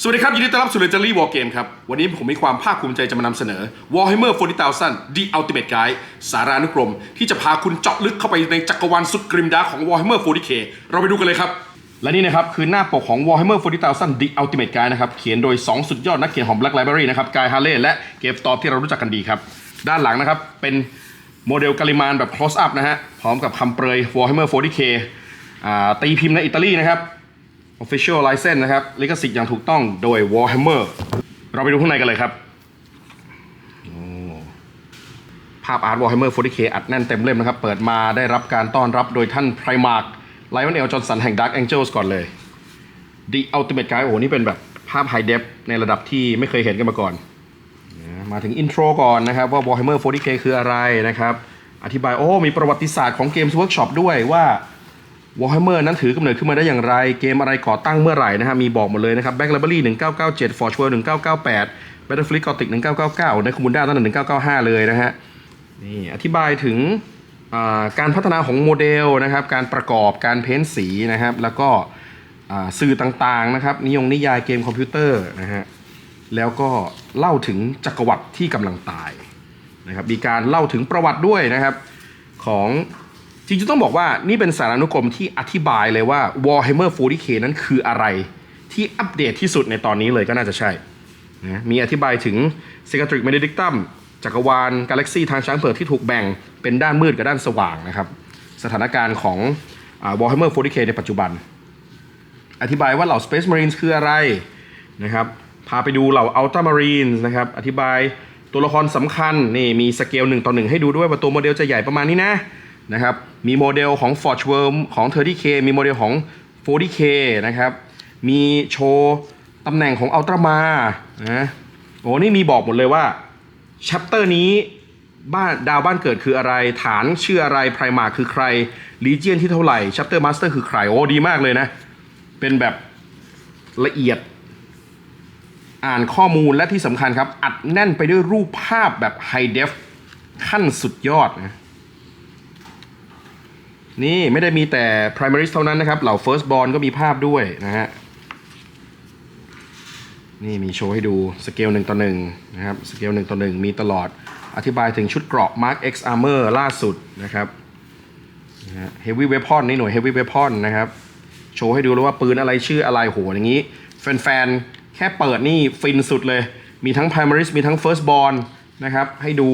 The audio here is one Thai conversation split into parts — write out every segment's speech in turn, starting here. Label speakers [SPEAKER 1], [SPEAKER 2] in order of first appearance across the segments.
[SPEAKER 1] สวัสดีครับ ยินดีต้อนรับสู่ Legendary War Game ครับ วันนี้ผมมีความภาคภูมิใจจะมานำเสนอ Warhammer 40,000 The Ultimate Guide สารานุกรม ที่จะพาคุณเจาะลึกเข้าไปในจักรวาลสุดกริมดาร์ของ Warhammer 40k เราไปดูกันเลยครับ และนี่นะครับ คือหน้าปกของ Warhammer 40,000 The Ultimate Guide นะครับ เขียนโดย 2 สุดยอดนักเขียนของ Black Library นะครับกายฮาร์เลย์และเกฟตอปที่เรารู้จักกันดีครับ ด้านหลังนะครับเป็นโมเดลกาลิมานแบบ close up นะฮะพร้อมกับคำเปรย Warhammer 40k ตีพิมพ์ในอิตาลีนะครับ Official License นะครับลิขสิทธิ์อย่างถูกต้องโดย Warhammer เราไปดูข้างในกันเลยครับโอ้ภาพอาร์ต Warhammer 40k อัดแน่นเต็มเล่มนะครับ เปิดมาได้รับการต้อนรับโดยท่าน Primarch Lion L Johnson แห่ง Dark Angels ก่อนเลย The Ultimate Guide โอ้โหนี่เป็นแบบภาพ High Def ในระดับที่ไม่เคยเห็นกันมาก่อน มาถึงอินโทรก่อนนะครับว่า Warhammer 40k คืออะไรนะครับ อธิบายโอ้มีประวัติศาสตร์ของ Games Workshop ด้วยว่า Warhammer นั้นถือกำเนิดขึ้นมาได้อย่างไร เกมอะไรก่อตั้งเมื่อไหร่นะฮะ มีบอกหมดเลยนะครับ Back Library 1997 Forge World 1998 Battlefleet Gothic 1999 ในคุมุนด้าตั้งแต่ 1995 เลยนะฮะ นี่อธิบายถึงการพัฒนาของโมเดลนะครับ การประกอบ การเพ้นท์สีนะครับ แล้วก็สื่อต่างๆนะครับ นิยมนิยายเกมคอมพิวเตอร์นะฮะ แล้วก็เล่าถึงจักรวรรดิที่กำลังตายนะครับ มีการเล่าถึงประวัติด้วยนะครับของ จริงๆต้องบอกว่านี่เป็นสารานุกรมที่อธิบายเลยว่า Warhammer 40k นั้นคืออะไรที่อัปเดตที่สุดในตอนนี้เลยก็น่าจะใช่นะมีอธิบายถึง s e c r e t r i c Benedictum จักรวาลกาแล็กซีทางช้างเผือกที่ถูกแบ่งเป็นด้านมืดกับด้านสว่างนะครับ สถานการณ์ของอา Warhammer 40k ในปัจจุบัน อธิบายว่าเหล่า Space Marines คืออะไรนะครับพาไปดูเหล่า Ultra Marines นะครับอธิบายตัวละครสำคัญนี่มีสเกล1ต่อ1ให้ดูด้วยว่าตัวโมเดลจะใหญ่ประมาณนี้นะ นะครับ มีโมเดลของ Forge World ของ 30k มีโมเดลของ 40k นะครับ มีโชว์ตำแหน่งของ Ultra Ma นะโอ้นี่มีบอกหมดเลยว่าชัปเตอร์นี้บ้านดาวบ้านเกิดคืออะไร ฐานชื่ออะไรไพรมาคือใครลีเจียนที่เท่าไหร่ชัปเตอร์มาสเตอร์คือใคร โอ้ดีมากเลยนะ เป็นแบบละเอียด อ่านข้อมูลและที่สำคัญครับ อัดแน่นไปด้วยรูปภาพแบบไฮเดฟขั้นสุดยอดนะ นี่ไม่ได้มีแต่ primaries เท่านั้นนะครับ เหล่า first born ก็มีภาพด้วยนะฮะ นี่มีโชว์ให้ดูสเกลหนึ่งต่อหนึ่งนะครับ สเกลหนึ่งต่อหนึ่งมีตลอด อธิบายถึงชุดเกราะ Mark X Armor ล่าสุดนะครับนะฮะ Heavy Weapon นี่หน่วย Heavy Weapon นะครับ โชว์ให้ดูเลยว่าปืนอะไรชื่ออะไรโหอย่างนี้ แฟนๆ แค่เปิดนี่ฟินสุดเลย มีทั้ง Primaries มีทั้ง First Born นะครับ ให้ดู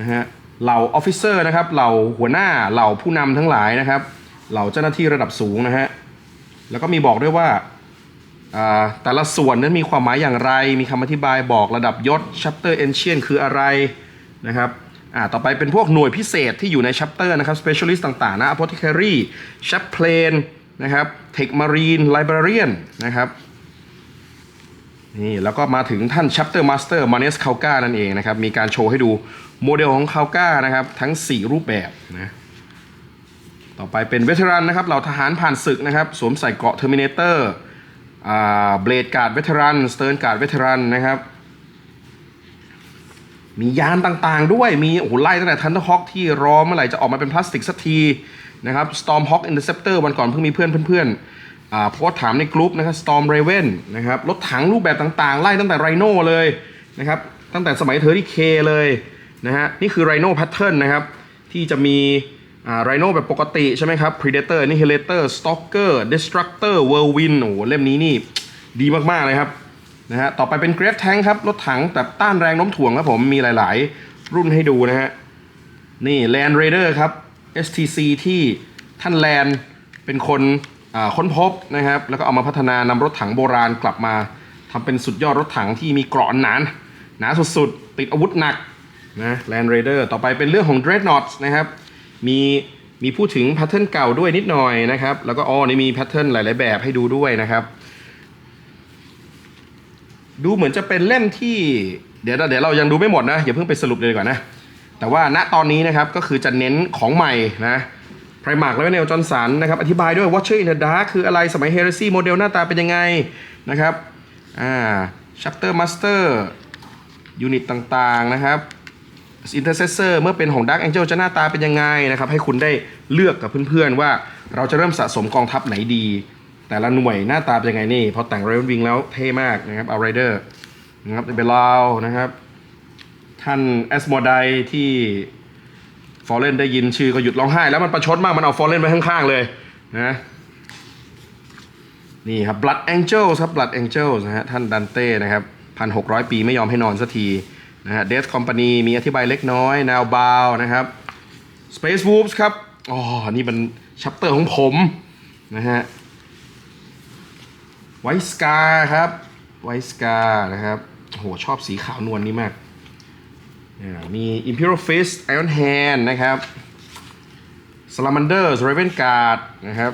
[SPEAKER 1] นะฮะ เหล่า Officer นะครับเหล่าหัวหน้าเหล่าผู้นำทั้งหลายนะครับเหล่าเจ้าหน้าที่ระดับสูงนะฮะแล้วก็มีบอกด้วยว่าแต่ละส่วนนั้นมีความหมายอย่างไร มีคำอธิบายบอกระดับยศ chapter ancient คืออะไรนะครับต่อไปเป็นพวกหน่วยพิเศษที่อยู่ใน chapter นะครับ specialist ต่างๆนะ apothecary chaplain นะครับ tech marine librarian นะครับ นี่แล้วก็มาถึงท่าน chapter master manes k a u k a นั่นเองนะครับ มีการโชว์ให้ดูโมเดลของ k a u k a นะครับ ทั้ง 4 รูปแบบนะต่อไปเป็นเวทรันนะครับเหล่าทหารผ่านศึกนะครับ สวมใส่เกราะเทอร์มินเตอร์เบลดการ์ดเวทรันสเต r ร์นการ์ดเวทรันนะครับ มียานต่างๆด้วยมีโอ้โหไล่ตั้งแต่ทันเดอร์ฮอคที่รอเมื่อไหร่จะออกมาเป็นพลาสติกสักทีนะครับ Storm Hawk Interceptor วันก่อนเพิ่งมีเพื่อนเพื่อนๆอ่า โพสถามในกลุ่มนะครับ Storm Raven นะครับรถถังรูปแบบต่างๆ ไล่ตั้งแต่ไรโนเลยนะครับตั้งแต่สมัยเทอร์ที่เคเลยนะฮะนี่คือไรโนแพทเทิร์นนะครับที่จะมีอ่าไรโนแบบปกติใช่ไหมครับ Predator Annihilator Stalker Destructor Whirlwind โอ้โหเล่มนี้นี่ดีมากๆเลยครับนะฮะต่อไปเป็น Grave Tank ครับรถถังแบบต้านแรงโน้มถ่วงครับผมมีหลายๆ รุ่นให้ดูนะฮะนี่ Land Raider ครับ STC ที่ท่านแลนเป็นคน ค้นพบนะครับแล้วก็เอามาพัฒนานำรถถังโบราณกลับมาทำเป็นสุดยอดรถถังที่มีเกราะหนานหนาสุดๆ ติดอาวุธหนักนะ Land Raider ต่อไปเป็นเรื่องของ Dreadnoughts นะครับมีมีพูดถึงแพทเทิร์นเก่าด้วยนิดหน่อยนะครับ แล้วก็อ๋อนี่มีแพทเทิร์นหลาย ๆ แบบให้ดูด้วยนะครับ ดูเหมือนจะเป็นเล่มที่เดี๋ยวเดี๋ยวเรายังดูไม่หมดนะ อย่าเพิ่งไปสรุปเลยดีกว่อนนะ แต่ว่าณตอนนี้นะครับก็คือจะเน้นของใหม่นะ ไพรมาร์กแล้วเนลจอนสันนะครับอธิบายด้วย Watcher in the Dark คืออะไรสมัย Heresy โมเดลหน้าตาเป็นยังไงนะครับอ่า Chapter Master ยูนิตต่างๆนะครับ Intercessor เมื่อเป็นของ Dark Angel จะหน้าตาเป็นยังไงนะครับให้คุณได้เลือกกับเพื่อนๆ ว่าเราจะเริ่มสะสมกองทัพไหนดี แต่ละหน่วยหน้าตาเป็นยังไงนี่ พอแต่งเรนวิงแล้วเท่มากนะครับเอาไรเดอร์นะครับเบลลาวนะครับ ท่านแอสโมไดที่ ฟอร์เรนได้ยินชื่อก็หยุดร้องไห้ แล้วมันประชดมากมันเอาฟอร์เรนไปข้างๆเลยนะนี่ครับ Blood Angels ครับ Blood Angels นะฮะท่านดันเต้นะครับพันหกร้อยปีไม่ยอมให้นอนสักทีนะฮะ Death Company มีอธิบายเล็กน้อย Now Bow นะครับ Space Wolves ครับอ๋อนี่มันชัปเตอร์ของผมนะฮะไวสกาครับไวสกานะครับโหชอบสีขาวนวลนี้มาก มี Imperial Fist Iron Hand นะครับ Salamanders Raven Guard นะครับ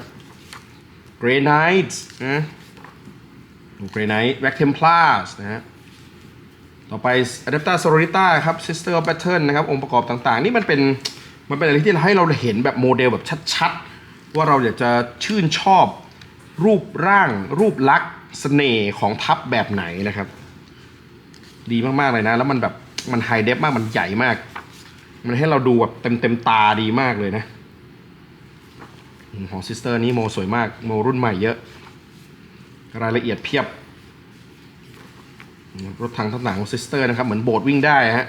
[SPEAKER 1] Grey Knight นะ Grey Knight Black Templars นะฮะต่อไป Adepta Sororita ครับ Sister of Battle นะครับองค์ประกอบต่างๆ นี่มันเป็นมันเป็นอะไรที่ให้เราเห็นแบบโมเดลแบบชัดๆ ว่าเราอยากจะชื่นชอบรูปร่างรูปลักษณ์เสน่ห์ของทัพแบบไหนนะครับ ดีมากๆเลยนะ แล้วมันแบบ มันไฮเดฟมากมันใหญ่มาก มันให้เราดูแบบเต็มเต็มตาดีมากเลยนะ ของซิสเตอร์นี้โมสวยมาก โมรุ่นใหม่เยอะ รายละเอียดเพียบ รถถังทั้งหลังของซิสเตอร์นะครับ เหมือนโบสถ์วิ่งได้ฮะ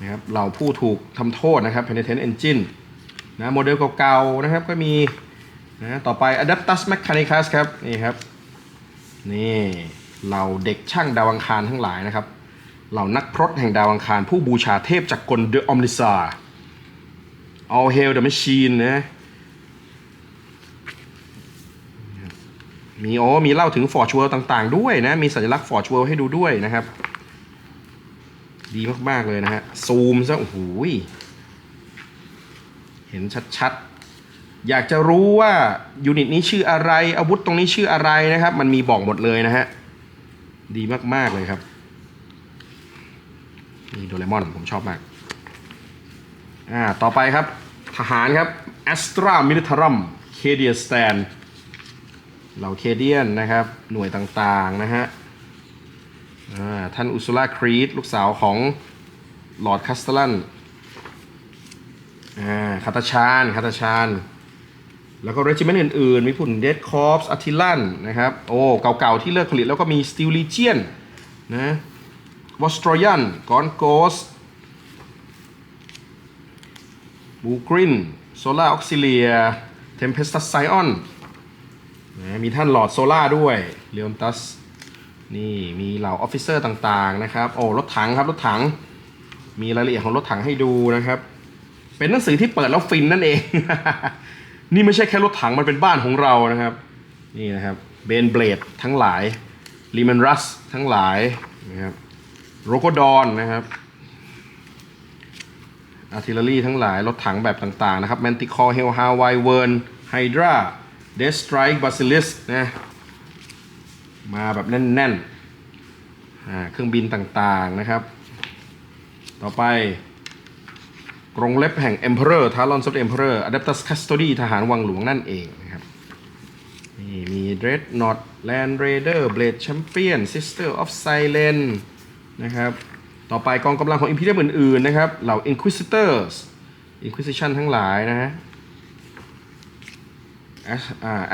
[SPEAKER 1] นะครับเราผู้ถูกทำโทษนะครับ Penitent Engine นะโมเดลเก่าๆนะครับก็มีนะต่อไป Adaptus Mechanicus ครับ นี่ครับ นี่ เราเด็กช่างดาวังคารทั้งหลายนะครับ เหล่านักพรตแห่งดาวอังคาร ผู้บูชาเทพจากกล The Omnisar All Hail the Machine นะมีโอ้มีเล่าถึงฟอร์ชเวลต่างๆ ด้วยนะ มีสัญลักษณ์ฟอร์ชเวลให้ดูด้วยนะครับ ดีมาก ๆ เลยนะฮะ ซูมซะ โอ้โหเห็นชัด ๆ อยากจะรู้ว่า ยูนิตนี้ชื่ออะไร อาวุธตรงนี้ชื่ออะไรนะครับ มันมีบอกหมดเลยนะฮะ ดีมาก ๆ เลยครับ นี่โดเรมอนผมชอบมาก อ่า ต่อไปครับ ทหารครับ Astra Militarum Cadia Stand เหล่าเคเดียนนะครับ หน่วยต่างๆนะฮะอ่าท่านอุสุล่าครีดลูกสาวของลอร์ดคัสเตลันอ่าคาตาชานคาตาชานแล้วก็เรจิเมนต์อื่นๆ มีพุ่นเดดคอร์ปส์อัติลันนะครับ โอ้ เก่าๆ ที่เลิกผลิตแล้วก็มีสติลลีเจียนนะ วอสตรยันกอนโกสบูกรินโซล่าออกซิเลียเทมเพสตัสไซออนมีท่านหลอดโซล่าด้วยเลออนตัสนี่มีเหล่าออฟฟิเซอร์ต่างๆนะครับ โอ้รถถังครับรถถัง มีรายละเอียดของรถถังให้ดูนะครับ เป็นหนังสือที่เปิดแล้วฟินนั่นเอง นี่ไม่ใช่แค่รถถังมันเป็นบ้านของเรานะครับ นี่นะครับเบนเบลดทั้งหลายลีมันรัสทั้งหลายนะครับ โรโกดอนนะครับอาร์ติลเลอรี่ทั้งหลาย รถถังแบบต่างๆนะครับแมนติคอเฮลฮาวายเวิร์นไฮดราเดสไตรค์บาซิลิสนะมาแบบแน่นๆเครื่องบินต่างๆนะครับ ต่อไปกรงเล็บแห่ง Emperor ทารอนซอฟ Emperor Adeptus Custody ทหารวังหลวงนั่นเองนะครับนี่มี Dreadnought Land Raider Blade Champion Sister of Silence นะครับ ต่อไปกองกำลังของ Imperium อื่นๆนะครับ เหล่า Inquisitors Inquisition ทั้งหลายนะฮะ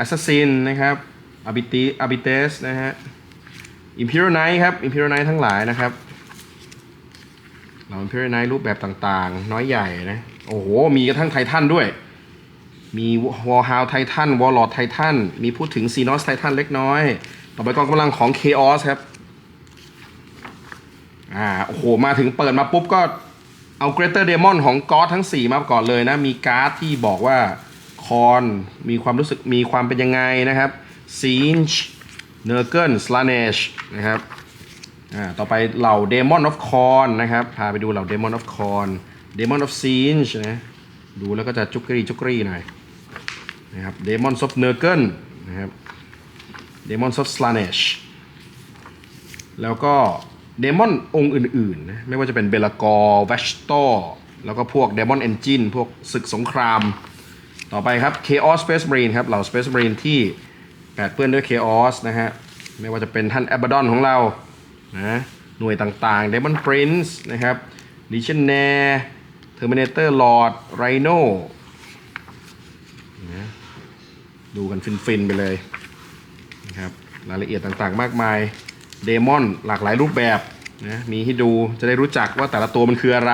[SPEAKER 1] Assassin นะครับ Abiti Abites นะฮะ Imperial Knight ครับ Imperial Knight ทั้งหลายนะครับเรา Imperial Knight รูปแบบต่างๆ น้อยใหญ่นะ โอ้โห มีกระทั่งไททันด้วย มีวอลฮาวไททันวอลลอดไททันมีพูดถึงซีนอสไททันเล็กน้อย ต่อไปกองกำลังของ Chaos ครับ อ่าโอ้โหมาถึงเปิดมาปุ๊บก็เอา Greater Demon ของกอ d ทั้ง 4 มาก่อนเลยนะ มีการ์ดที่บอกว่าคอนมีความรู้สึกมีความเป็นยังไงนะครับ Siege n e r g e n Slanesh นะครับอ่าต่อไปเหล่า Demon of Corn นะครับ พาไปดูเหล่า Demon of Corn Demon of Siege นะดูแล้วก็จะจุกกรีจุกกรีหน่อยนะครับ Demon of n e r g e n นะครับ Demon of Slanesh แล้วก็ เดมอนองค์อื่นๆนะไม่ว่าจะเป็นเบลกอร์แวชโตแล้วก็พวกเดมอนเอนจินพวกศึกสงคราม ต่อไปครับ Chaos Space Marine ครับเหล่า Space Marine ที่แปดเปื้อนด้วย Chaos นะฮะไม่ว่าจะเป็นท่าน Abaddon ของเรานะหน่วยต่างๆ Demon Prince นะครับ Legionnaire Terminator Lord Rhino นะดูกันฟินๆ ไปเลยนะครับรายละเอียดต่างๆมากมาย เดมอนหลากหลายรูปแบบนะมีให้ดูจะได้รู้จักว่าแต่ละตัวมันคืออะไร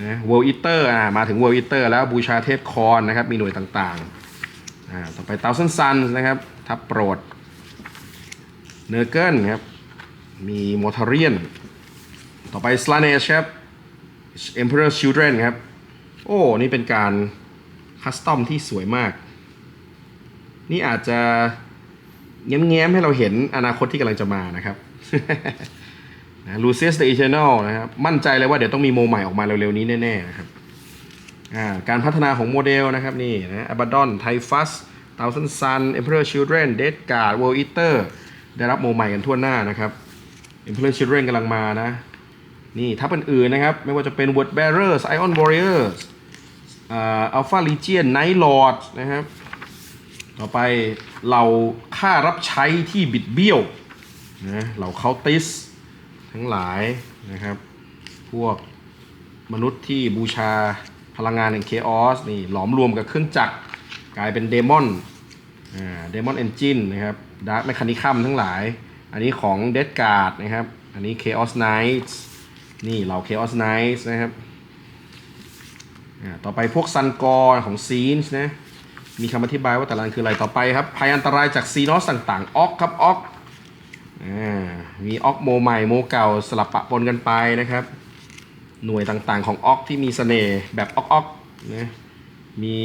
[SPEAKER 1] นะเวลอิเตอร์อ่ามาถึงเวลอิเตอร์แล้วบูชาเทพคอนนะครับ มีหน่วยต่างๆอ่าต่อไปเตาซันซันนะครับ ทับโปรดเนอร์เกิลครับ มีมอทเรียน ต่อไปสลาเนชครับ Emperor Children ครับ โอ้ นี่เป็นการคัสตอมที่สวยมาก นี่อาจจะ แง้มๆให้เราเห็นอนาคตที่กำลังจะมานะครับนะ Lucius the Eternal นะครับมั่นใจเลยว่าเดี๋ยวต้องมีโมใหม่ออกมาเร็วๆนี้แน่ๆนะครับการพัฒนาของโมเดลนะครับนี่นะ Abaddon Typhus Thousand Sun Emperor Children Death Guard World Eater ได้รับโมใหม่กันทั่วหน้านะครับ Emperor Children กำลังมานะ นี่ทัพอื่นๆนะครับ ไม่ว่าจะเป็น Word Bearers Ion Warriors อ่า Alpha Legion Night Lord นะครับ ต่อไปเราค่ารับใช้ที่บิดเบี้ยวนะเราเคาติสทั้งหลายนะครับ พวกมนุษย์ที่บูชาพลังงานแห่งเคออสนี่หลอมรวมกับเครื่องจักรกลายเป็นเดมอนเดมอนเอนจินนะครับดาร์ m แมคานิคัมทั้งหลาย อันนี้ของเดดการ์ดนะครับ อันนี้ Chaos Knights นี่เรา Chaos Knights นะครับต่อไปพวกซันกอร์ของซีนส์นะ มีคำอธิบายว่าแต่ละอันคืออะไรต่อไปครับภัยอันตรายจากซีนอสต่างๆออกครับออกอมีออกโมใหม่โมเก่าสลับปะปนกันไปนะครับ หน่วยต่างๆของออกที่มีเสน่ห์แบบออกออกนะมี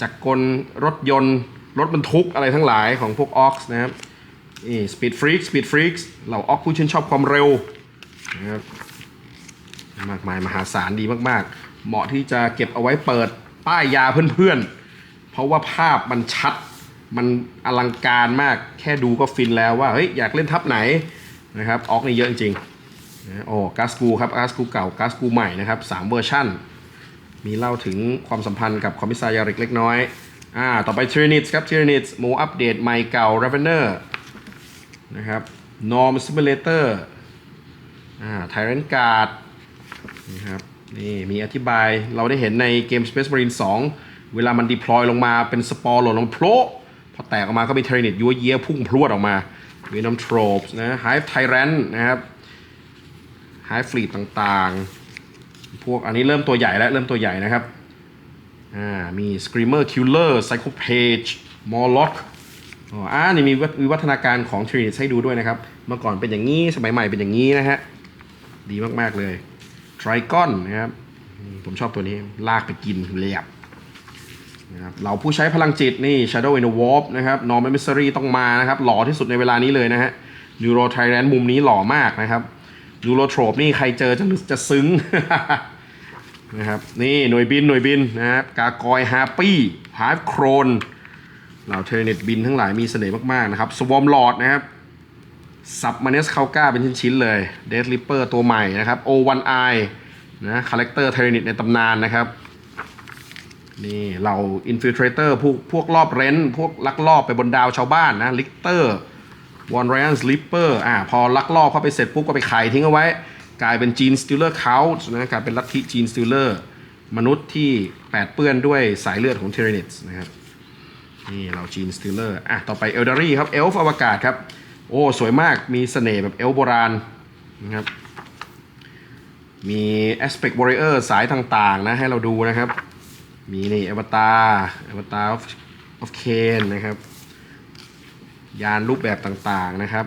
[SPEAKER 1] จักรกลรถยนต์ รถบรรทุกอะไรทั้งหลายของพวกออกนะครับนี่สปีดฟรีกสปีดฟรีกเหล่าออกผู้ชื่นชอบความเร็วนะครับมากมายมหาศาลดีมากๆ เหมาะที่จะเก็บเอาไว้เปิดป้ายยาเพื่อนๆ ราะว่าภาพมันชัด มันอลังการมาก แค่ดูก็ฟินแล้วว่าเฮ้ยอยากเล่นทับไหนนะครับออกนี่เยอะจริงๆนะโอ้กาสกูครับกาสกูเก่ากาสกูใหม่นะครับสามเวอร์ชันมีเล่าถึงความสัมพันธ์กับคอมมิสซายาริกเล็กน้อยอ่าต่อไปทรินิตครับทรินิตโมอัปเดตใหม่เก่า r a v e n e r นะครับ Norm Simulator อ่า Tyrant Guard นะครับนี่มีอธิบายเราได้เห็นในเกม Space Marine 2 เวลามัน deploy ลงมาเป็นสปอร์หล่นลงโผล่พอแตกออกมาก็มีเทรนิตยัวเยียพุ่งพรวดออกมา v e n o m Tropes นะ Hive Tyrant นะครับ Hive Fleet ต่างๆ พวกอันนี้เริ่มตัวใหญ่แล้วเริ่มตัวใหญ่นะครับ อ่า มี Screamer Killer Psychopage Morlock อ๋ออ่านี่มีวิวัฒนาการของ t r i n i t ให้ดูด้วยนะครับ เมื่อก่อนเป็นอย่างนี้ สมัยใหม่เป็นอย่างนี้นะฮะ ดีมากๆเลย Trigon นะครับ ผมชอบตัวนี้ ลากไปกินเรียบ นะครับเราผู้ใช้พลังจิตนี่ Shadow in the Warp นะครับ Norman Mystery ต้องมานะครับ หล่อที่สุดในเวลานี้เลยนะฮะ Neuro Tyrant มุมนี้หล่อมากนะครับ Neurotrope นี่ใครเจอจะจะซึ้งนะครับนี่หน่วยบินหน่วยบินนะครับกากอยฮาปี้ฮาร์ดโครนเหล่าเทเน็ตบินทั้งหลายมีเสน่ห์มาก ๆ นะครับสวอมลอดนะครับซับมาเนสคาก้าเป็นชิ้น ๆ เลยเดดลิปเปอร์ตัวใหม่นะครับโอวันไอนะคาแรคเตอร์เทเน็ตในตำนานนะครับ นี่เราอินฟิลเทรเตอร์พวกพวกรอบเรนพวกลักลอบไปบนดาวชาวบ้านนะลิกเตอร์วอนไรอันสลิปเปอร์อ่าพอลักลอบเข้าไปเสร็จปุ๊บก็ไปขายทิ้งเอาไว้ กลายเป็นจีนสติลเลอร์เคาท์นะกลายเป็นลัทธิจีนสติลเลอร์มนุษย์ที่แปดเปื้อนด้วยสายเลือดของเทเรนิตนะครับนี่เราจีนสติลเลอร์อะต่อไปเอลดารี่ครับเอลฟ์อวกาศครับ โอ้สวยมากมีเสน่ห์แบบเอลโบราณนะครับมี Aspect Warrior สายต่างๆนะให้เราดูนะครับ มีนี่อวตารอวตาร of Kane นะครับ ยานรูปแบบต่างๆนะครับ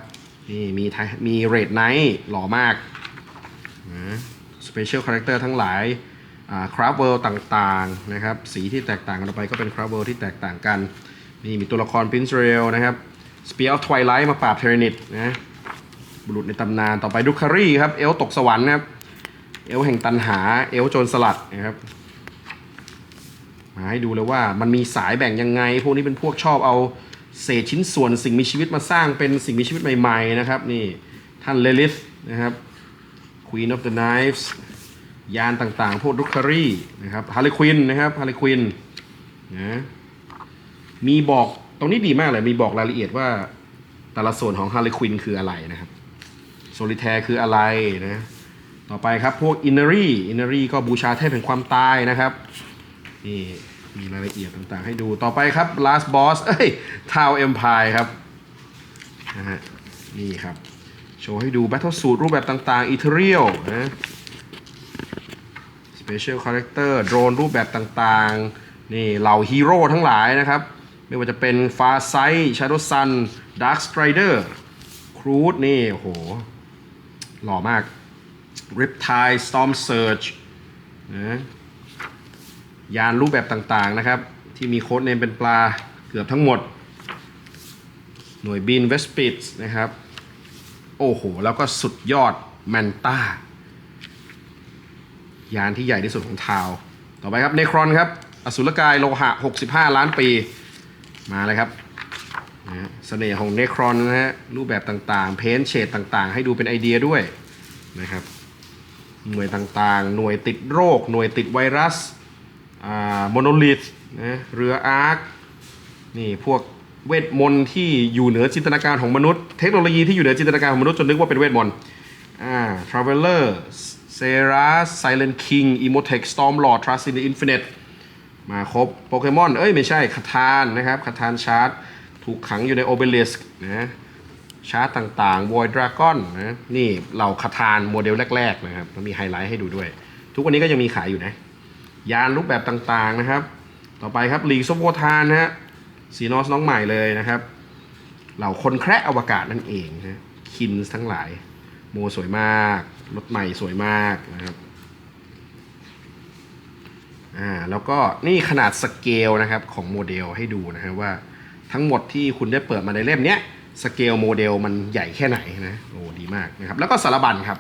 [SPEAKER 1] นี่มีไทมีเรดไนท์หล่อมากนะสเปเชียลคาแรคเตอร์ทั้งหลายคราฟเวิลต่างๆนะครับ สีที่แตกต่างกันไปก็เป็นคราฟเวิลที่แตกต่างกัน นี่มีตัวละคร Prince Rail นะครับ Spear of Twilight มาปราบเทเรนิตนะบุรุษในตำนานต่อไปดุคารี่ครับ เอลตกสวรรค์นะครับ เอลแห่งตันหา เอลโจรสลัดนะครับ มาให้ดูเลยว่ามันมีสายแบ่งยังไง พวกนี้เป็นพวกชอบเอาเศษชิ้นส่วนสิ่งมีชีวิตมาสร้างเป็นสิ่งมีชีวิตใหม่ๆนะครับนี่ท่านเลลิธนะครับ Queen of the Knives ยานต่างๆ พวกดุคารีนะครับฮาร์เลควินนะครับฮาร์เลควินนะมีบอกตรงนี้ดีมากเลยมีบอกรายละเอียดว่าแต่ละส่วนของฮาร์เลควินคืออะไรนะครับโซลิแทร์คืออะไรนะต่อไปครับพวกอินเนอรี่อินเนอรี่ก็บูชาเทพแห่งความตายนะครับ นี่มีรายละเอียดต่างๆ ให้ดูต่อไปครับ last boss เอ้ย Town Empire ครับนะฮะนี่ครับ โชว์ให้ดู Battle Suit รูปแบบต่างๆ Ethereal นะ Special Character โดรนรูปแบบต่างๆ นี่เหล่าฮีโร่ทั้งหลายนะครับ ไม่ว่าจะเป็น Far Sight Shadow Sun Dark Strider Crude นี่โอ้โห หล่อมาก Riptide Storm Surge นะ ยานรูปแบบต่างๆนะครับ ที่มีโค้ดเนมเป็นปลาเกือบทั้งหมด หน่วยบินเวสปิดนะครับ โอ้โห แล้วก็สุดยอดแมนต้ายานที่ใหญ่ที่สุดของทาว ต่อไปครับเนครอนครับ อสุรกายโลหะ 65 ล้านปี มาเลยครับนะเสน่ห์ของเนครอนนะฮะ รูปแบบต่างๆ เพนเฉดต่างๆ ให้ดูเป็นไอเดียด้วยนะครับ หน่วยต่างๆ หน่วยติดโรค หน่วยติดไวรัส โมโนลิทนะเรืออาร์คนี่พวกเวทมนต์ที่อยู่เหนือจินตนาการของมนุษย์ เทคโนโลยีที่อยู่เหนือจินตนาการของมนุษย์จนนึกว่าเป็นเวทมนต์อ่า Traveler s e r a Silent King Emotech Stormlord Trust in the Infinite มาครบโปเกมอน เอ้ย ไม่ใช่คาทานนะครับคาทานชาร์ตถูกขังอยู่ในโอเบลิสนะชาร์ตต่างๆ Void Dragon นะนี่เราคาทานโมเดลแรก ๆ นะครับแล้วมีไฮไลท์ให้ดูด้วย ทุกวันนี้ก็ยังมีขายอยู่นะ ยานรูปแบบต่างๆนะครับ ต่อไปครับลีกซโวทานนะฮะซีนอสน้องใหม่เลยนะครับ เหล่าคนแคระอวกาศนั่นเองนะคินทั้งหลาย โมสวยมาก รถใหม่สวยมากนะครับอ่าแล้วก็นี่ขนาดสเกลนะครับของโมเดลให้ดูนะฮะว่าทั้งหมดที่คุณได้เปิดมาในเล่มเนี้ยสเกลโมเดลมันใหญ่แค่ไหนนะโอ้ดีมากนะครับ แล้วก็สารบัญครับ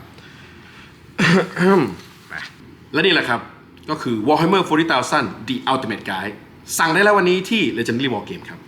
[SPEAKER 1] และนี่แหละครับ ก็คือ Warhammer 40,000 The Ultimate Guide สั่งได้แล้ววันนี้ที่ Legendary War Game ครับ